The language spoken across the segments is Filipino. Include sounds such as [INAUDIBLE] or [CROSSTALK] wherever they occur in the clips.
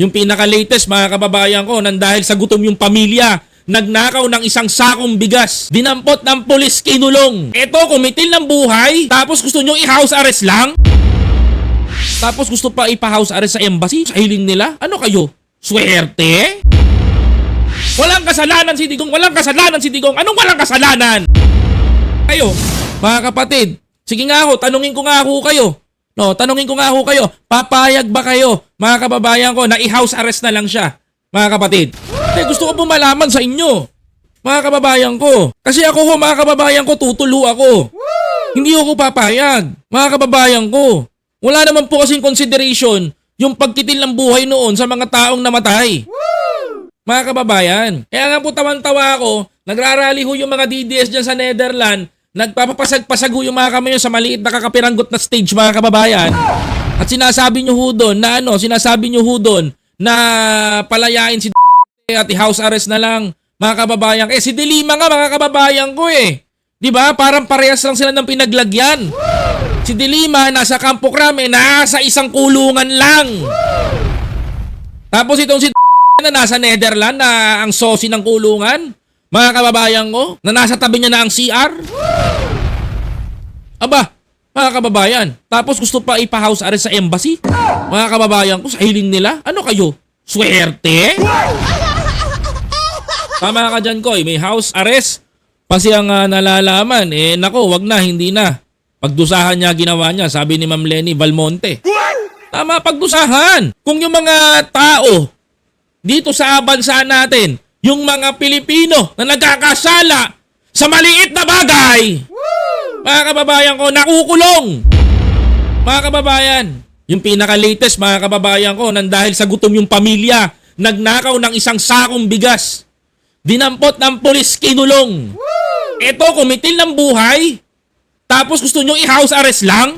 Yung pinaka-latest mga kababayan ko, nang dahil sa gutom yung pamilya, nagnakaw ng isang sakong bigas. Dinampot ng polis kinulong. Eto, kumitil ng buhay, tapos gusto nyo i-house arrest lang? Tapos gusto pa ipa-house arrest sa embassy? Sa hiling nila? Ano kayo? Swerte? Walang kasalanan si Digong, walang kasalanan si Digong. Anong walang kasalanan? Kayo, mga kapatid, sige nga ho, tanungin ko nga ho kayo. No, tanungin ko nga ho kayo, papayag ba kayo, mga kababayan ko, na i-house arrest na lang siya, mga kapatid? Hindi, gusto ko po malaman sa inyo, mga kababayan ko. Kasi ako ho, mga kababayan ko, tutulo ako. Hindi ako papayag, mga kababayan ko. Wala naman po kasing consideration yung pagkitil ng buhay noon sa mga taong namatay. Mga kababayan, kaya nga po tawan-tawa ako, nagrarally ho yung mga DDS dyan sa Netherlands, nagpapapasag-pasag ho yung mga kamayo sa maliit na kakapiranggot na stage mga kababayan. At sinasabi nyo ho na ano, sinasabi nyo ho na palayain si [LAUGHS] at i-house arrest na lang mga kababayan. Eh si Dilima nga mga kababayan ko eh. 'Di ba? Parang parehas lang sila ng pinaglagyan. Si Dilima nasa Campo Crame, nasa isang kulungan lang. Tapos itong si [LAUGHS] na nasa Netherlands na ang sosi ng kulungan, mga kababayan ko, na nasa tabi niya na ang CR. Aba, mga kababayan, tapos gusto pa ipa-house arrest sa embassy? Mga kababayan ko, sa hiling nila, ano kayo? Swerte? Tama ka dyan, Koy. May house arrest. Pasi ang ah, nalalaman, eh nako, wag na, hindi na. Pagdusahan niya ginawa niya, sabi ni Ma'am Lenny Valmonte. Tama, pagdusahan. Kung yung mga tao dito sa bansa natin, yung mga Pilipino na nagkakasala sa maliit na bagay, mga kababayan ko, nakukulong. Mga kababayan, yung pinaka-latest mga kababayan ko, nang dahil sa gutom yung pamilya, nagnakaw ng isang sakong bigas. Dinampot ng polis kinulong. Ito, kumitil ng buhay. Tapos gusto nyo i-house arrest lang?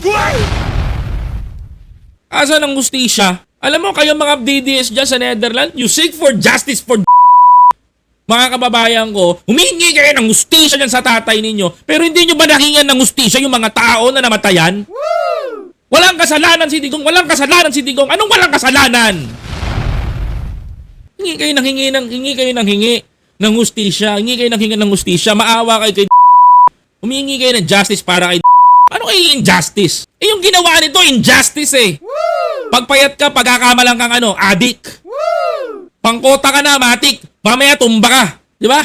Asa ng justisya? Alam mo, kayo mga DDS dyan sa Netherlands, you seek for justice for mga kababayan ko, humingi kayo ng justisya dyan sa tatay ninyo, pero hindi nyo ba nahingan ng justisya yung mga tao na namatayan? Walang kasalanan si Digong, walang kasalanan si Digong. Anong walang kasalanan? Hingi kayo ng hingi ng hingi kayo ng hingi ng hustisya. Hingi kayo ng hingi ng hustisya. Maawa kayo kay [LAUGHS] Humingi kayo ng justice para kay [LAUGHS] Ano kay injustice? Eh yung ginawa nito injustice eh. Pagpayat ka, pagkakamalang kang ano, adik. Pangkota ka na, matik. Mamaya tumba ka. Di ba?